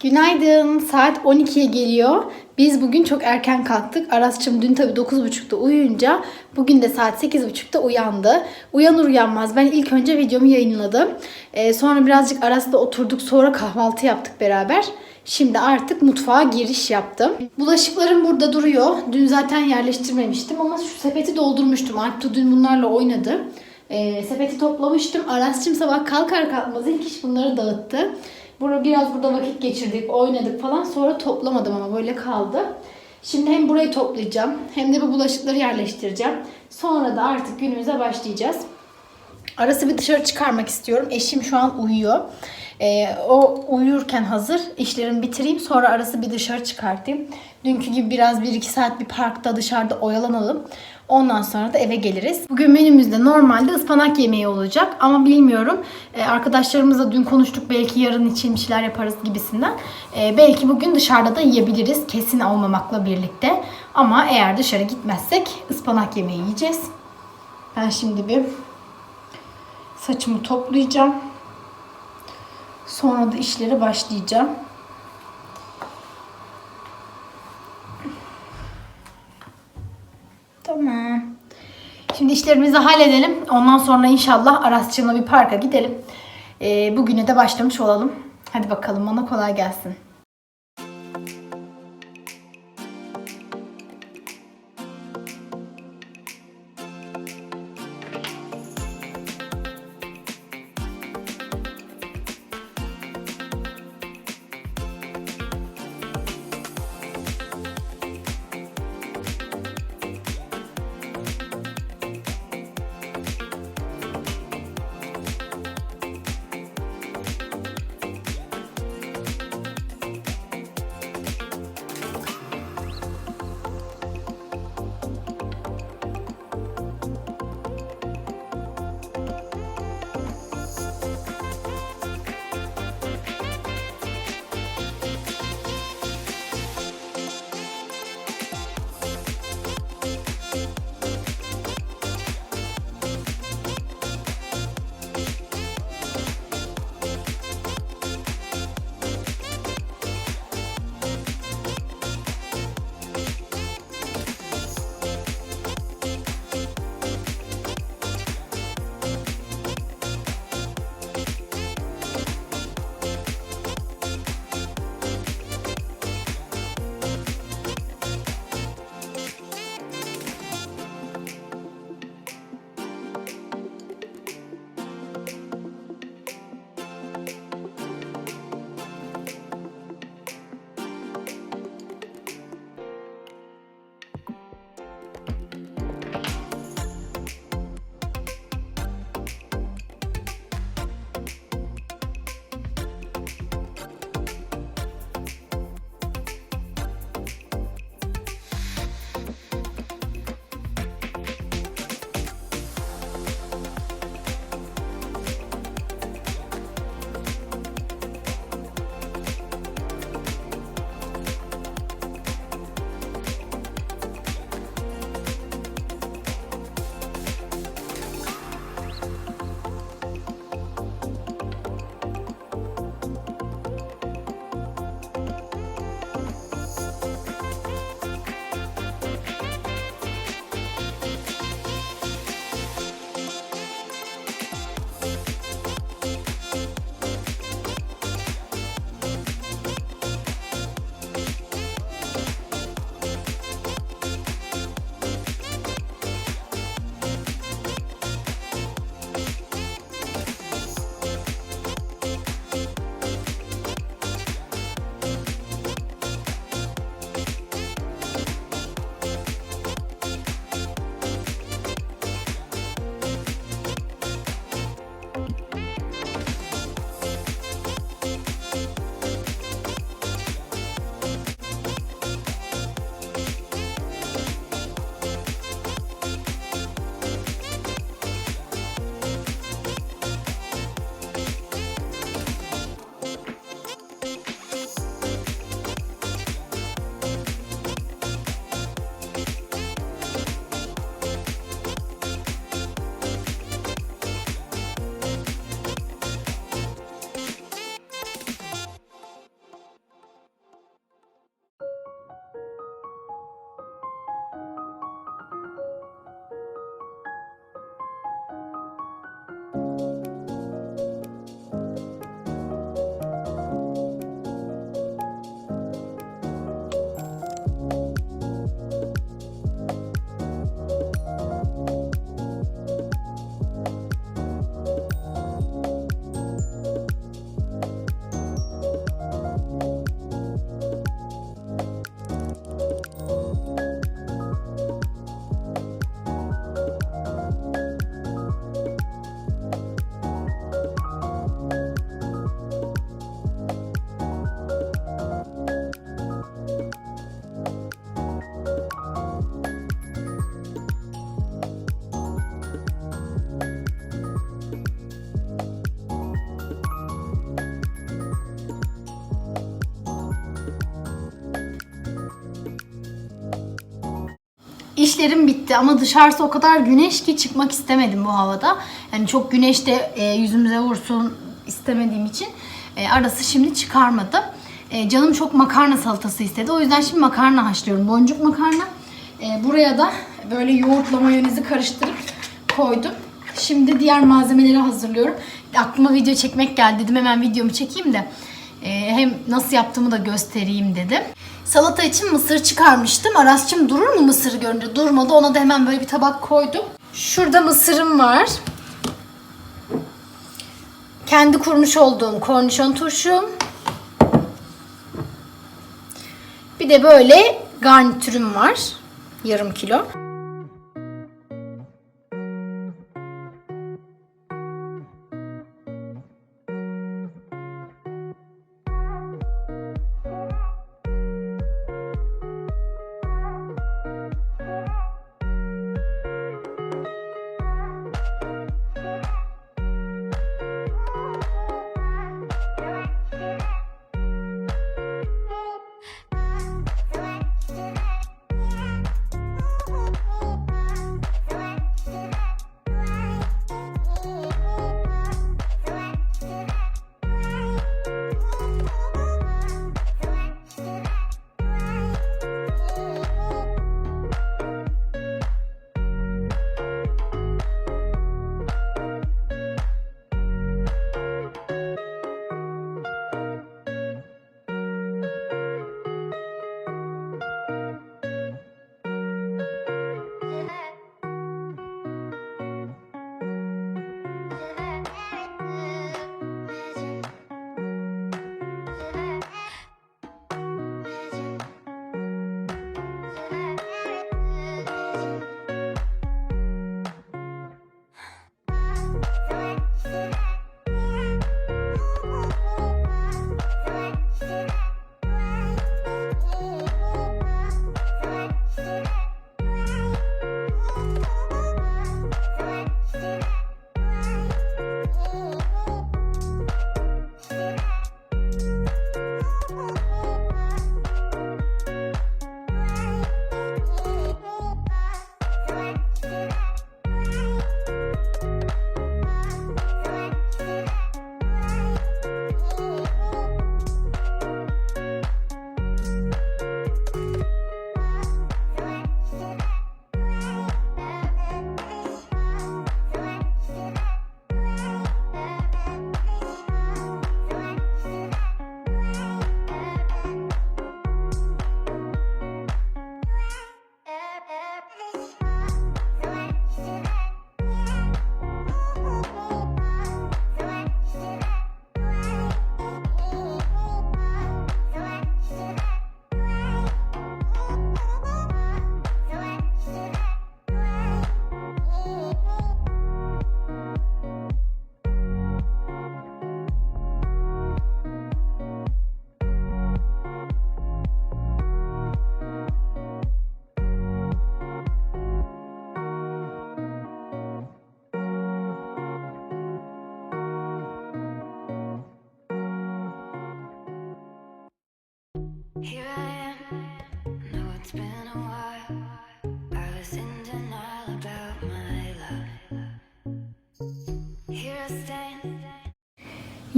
Günaydın. Saat 12'ye geliyor. Biz bugün çok erken kalktık. Aras'cığım dün tabii 9.30'da uyuyunca bugün de saat 8.30'da uyandı. Uyanır uyanmaz ben ilk önce videomu yayınladım. Ee, sonra birazcık Aras'la oturduk sonra kahvaltı yaptık beraber. Şimdi artık mutfağa giriş yaptım. Bulaşıklarım burada duruyor. Dün zaten yerleştirmemiştim ama şu sepeti doldurmuştum. Alptu dün bunlarla oynadı. Ee, sepeti toplamıştım. Aras'cığım sabah kalkar kalkmaz ilk iş bunları dağıttı. Burada biraz burada vakit geçirdik, oynadık falan. Sonra toplamadım ama böyle kaldı. Şimdi hem burayı toplayacağım hem de bu bulaşıkları yerleştireceğim. Sonra da artık günümüze başlayacağız. Arası bir dışarı çıkarmak istiyorum. Eşim şu an uyuyor. Ee, o uyurken hazır. işlerimi bitireyim. Sonra arası bir dışarı çıkartayım. Dünkü gibi biraz 1-2 saat bir parkta dışarıda oyalanalım. Ondan sonra da eve geliriz. Bugün menümüzde normalde ıspanak yemeği olacak. Ama bilmiyorum. Ee, arkadaşlarımızla dün konuştuk. Belki yarın için bir şeyler yaparız gibisinden. Ee, belki bugün dışarıda da yiyebiliriz. Kesin olmamakla birlikte. Ama eğer dışarı gitmezsek ıspanak yemeği yiyeceğiz. Ben şimdi bir saçımı toplayacağım. Sonra da işlere başlayacağım. Tamam. Şimdi işlerimizi halledelim. Ondan sonra inşallah Arasçığımla bir parka gidelim. Ee, bugüne de başlamış olalım. Hadi bakalım bana kolay gelsin. İşlerim bitti ama dışarısı o kadar güneş ki çıkmak istemedim bu havada. Yani çok güneş de e, yüzümüze vursun istemediğim için e, arası şimdi çıkarmadım. E, canım çok makarna salatası istedi. O yüzden şimdi makarna haşlıyorum. Boncuk makarna. E, buraya da böyle yoğurtla mayonezi karıştırıp koydum. Şimdi diğer malzemeleri hazırlıyorum. Aklıma video çekmek geldi dedim hemen videomu çekeyim de e, hem nasıl yaptığımı da göstereyim dedim. Salata için mısır çıkarmıştım. Arasçım durur mu mısırı görünce? Durmadı. Ona da hemen böyle bir tabak koydum. Şurada mısırım var. Kendi kurmuş olduğum kornişon turşum. Bir de böyle garnitürüm var. Yarım kilo.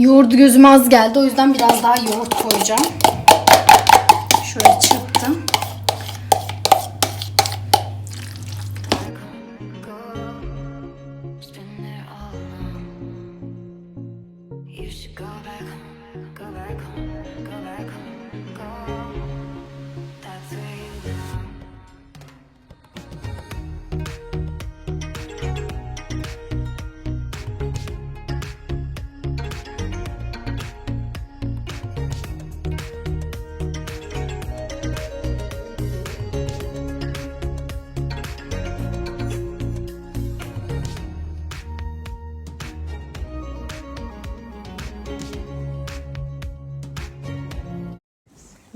Yoğurdu gözüme az geldi. O yüzden biraz daha yoğurt koyacağım.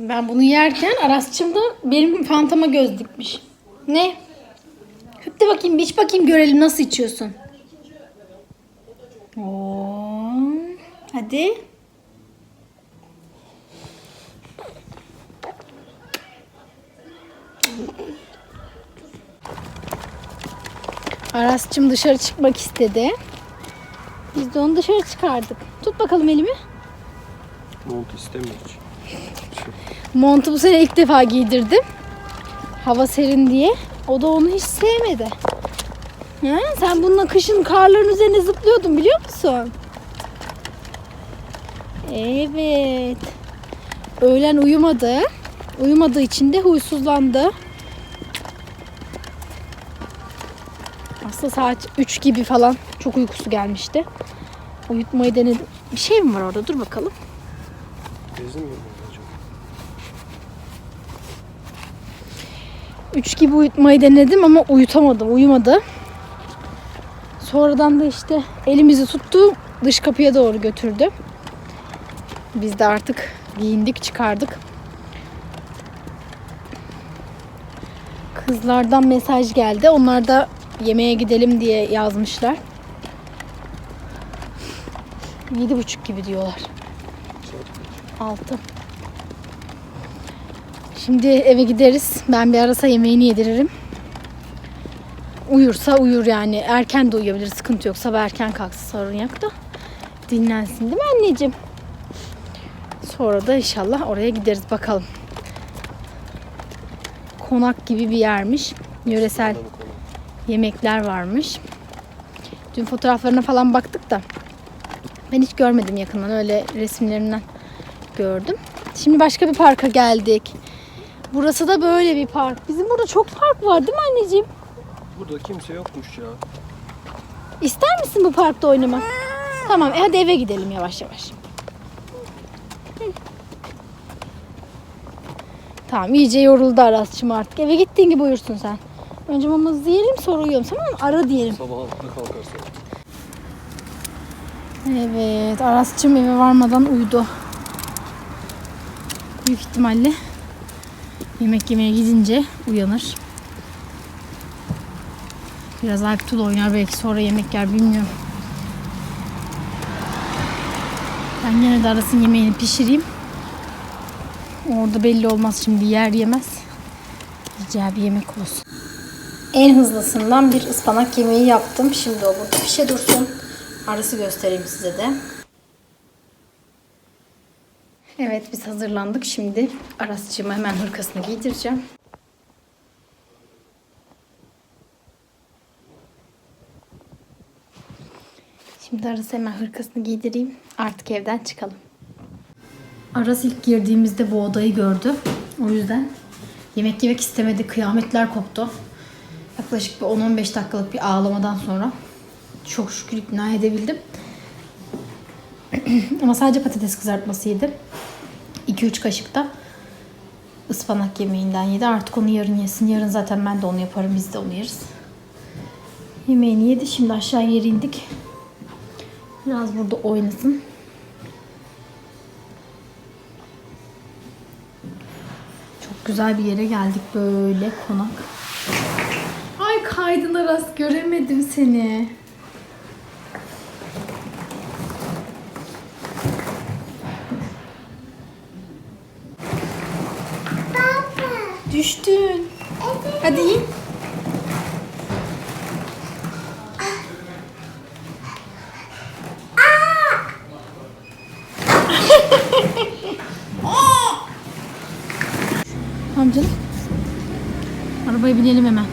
Ben bunu yerken Arasçım da benim fantama göz dikmiş. Ne? Hüpte bakayım, iç bakayım görelim nasıl içiyorsun. Oo, hadi. Aras'cığım dışarı çıkmak istedi. Biz de onu dışarı çıkardık. Tut bakalım elimi. Mont istemiyor. Montu bu sene ilk defa giydirdim. Hava serin diye. O da onu hiç sevmedi. Ha, sen bununla kışın karların üzerine zıplıyordun biliyor musun? Evet. Öğlen uyumadı. Uyumadığı için de huysuzlandı. Aslında saat 3 gibi falan çok uykusu gelmişti. Uyutmayı denedim. Bir şey mi var orada? Dur bakalım. Bezin mi bu acaba? 3 gibi uyutmayı denedim ama uyutamadım. Uyumadı. Sonradan da işte elimizi tuttu. Dış kapıya doğru götürdü. Biz de artık giyindik çıkardık. Kızlardan mesaj geldi. Onlar da yemeğe gidelim diye yazmışlar. Yedi buçuk gibi diyorlar. Altı. Şimdi eve gideriz. Ben bir arasa yemeğini yediririm. Uyursa uyur yani. Erken de uyuyabilir. Sıkıntı yok. Sabah erken kalksın sorun yok da. Dinlensin değil mi anneciğim? Sonra da inşallah oraya gideriz bakalım. Konak gibi bir yermiş. Yöresel yemekler varmış. Dün fotoğraflarına falan baktık da ben hiç görmedim yakından öyle resimlerinden gördüm. Şimdi başka bir parka geldik. Burası da böyle bir park. Bizim burada çok park var değil mi anneciğim? Burada kimse yokmuş ya. İster misin bu parkta oynamak? Tamam e hadi eve gidelim yavaş yavaş. Tamam iyice yoruldu Aras'cığım artık. Eve gittiğin gibi uyursun sen. Önce mamamızı yiyelim sonra uyuyalım tamam mı? Ara diyelim. Sabah altıda kalkarsa. Evet, Aras'cığım eve varmadan uyudu. Büyük ihtimalle yemek yemeye gidince uyanır. Biraz Alptul oynar belki sonra yemek yer bilmiyorum. Ben yine de Aras'ın yemeğini pişireyim. Orada belli olmaz şimdi yer yemez. Yiyeceği bir yemek olsun. En hızlısından bir ıspanak yemeği yaptım. Şimdi o burada pişe dursun. Arası göstereyim size de. Evet biz hazırlandık. Şimdi Aras'cığıma hemen hırkasını giydireceğim. Şimdi Aras'a hemen hırkasını giydireyim. Artık evden çıkalım. Aras ilk girdiğimizde bu odayı gördü. O yüzden yemek yemek istemedi. Kıyametler koptu. Yaklaşık bir 10-15 dakikalık bir ağlamadan sonra çok şükür ikna edebildim. Ama sadece patates kızartması yedi. 2-3 kaşık da ıspanak yemeğinden yedi. Artık onu yarın yesin. Yarın zaten ben de onu yaparım. Biz de onu yeriz. Yemeğini yedi. Şimdi aşağı yere indik. Biraz burada oynasın. Çok güzel bir yere geldik böyle konak. Ay kaydın Aras göremedim seni. Düştün. Hadi in. Tamam canım. Arabaya binelim hemen.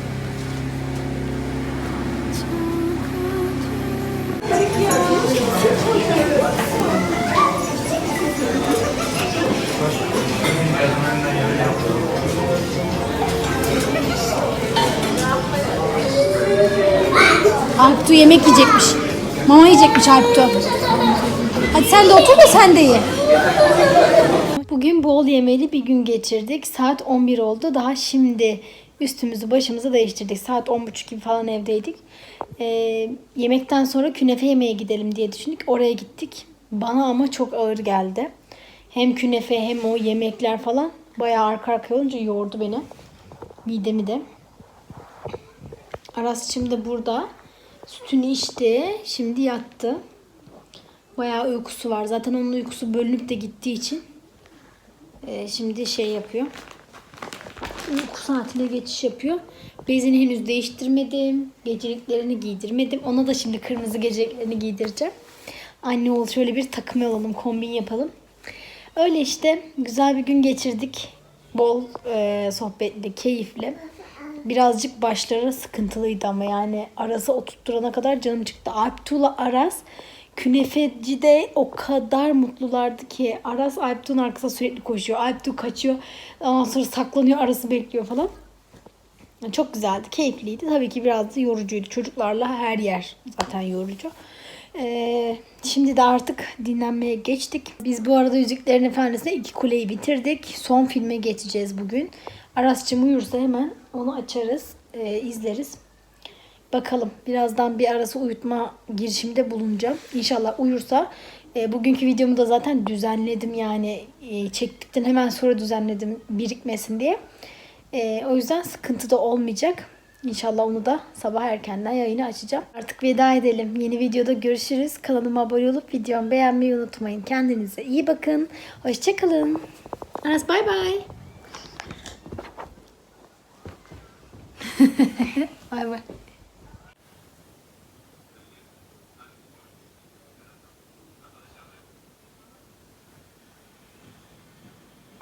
Alptu yemek yiyecekmiş. Mama yiyecekmiş Alptu. Hadi sen de otur da sen de ye. Bugün bol yemeli bir gün geçirdik. Saat 11 oldu. Daha şimdi üstümüzü başımızı değiştirdik. Saat 10.30 gibi falan evdeydik. Ee, yemekten sonra künefe yemeye gidelim diye düşündük. Oraya gittik. Bana ama çok ağır geldi. Hem künefe hem o yemekler falan bayağı arka arkaya olunca yordu beni. Midemi de. Arasçım da burada. Sütünü içti. Şimdi yattı. Bayağı uykusu var. Zaten onun uykusu bölünüp de gittiği için e, şimdi şey yapıyor. uyku saatine geçiş yapıyor. Bezini henüz değiştirmedim. Geceliklerini giydirmedim. Ona da şimdi kırmızı geceliklerini giydireceğim. Anne oğul şöyle bir takım alalım, kombin yapalım. Öyle işte güzel bir gün geçirdik. Bol e, sohbetli, keyifli. Birazcık başları sıkıntılıydı ama yani Aras'ı oturtturana kadar canım çıktı. Alptuğ'la Aras künefecide o kadar mutlulardı ki Aras Alptuğ'un arkasında sürekli koşuyor. Alptuğ kaçıyor. Ondan sonra saklanıyor Aras'ı bekliyor falan. Çok güzeldi, keyifliydi. Tabii ki biraz da yorucuydu. Çocuklarla her yer zaten yorucu. Ee, şimdi de artık dinlenmeye geçtik. Biz bu arada Yüzüklerin Efendisi'ne iki kuleyi bitirdik. Son filme geçeceğiz bugün. Aras'cığım uyursa hemen onu açarız, e, izleriz. Bakalım birazdan bir arası uyutma girişiminde bulunacağım. İnşallah uyursa. E, bugünkü videomu da zaten düzenledim yani e, çektikten hemen sonra düzenledim birikmesin diye. E, o yüzden sıkıntı da olmayacak. İnşallah onu da sabah erkenden yayını açacağım. Artık veda edelim. Yeni videoda görüşürüz. Kanalıma abone olup videomu beğenmeyi unutmayın. Kendinize iyi bakın. Hoşçakalın. Aras bay bay. Bay bay.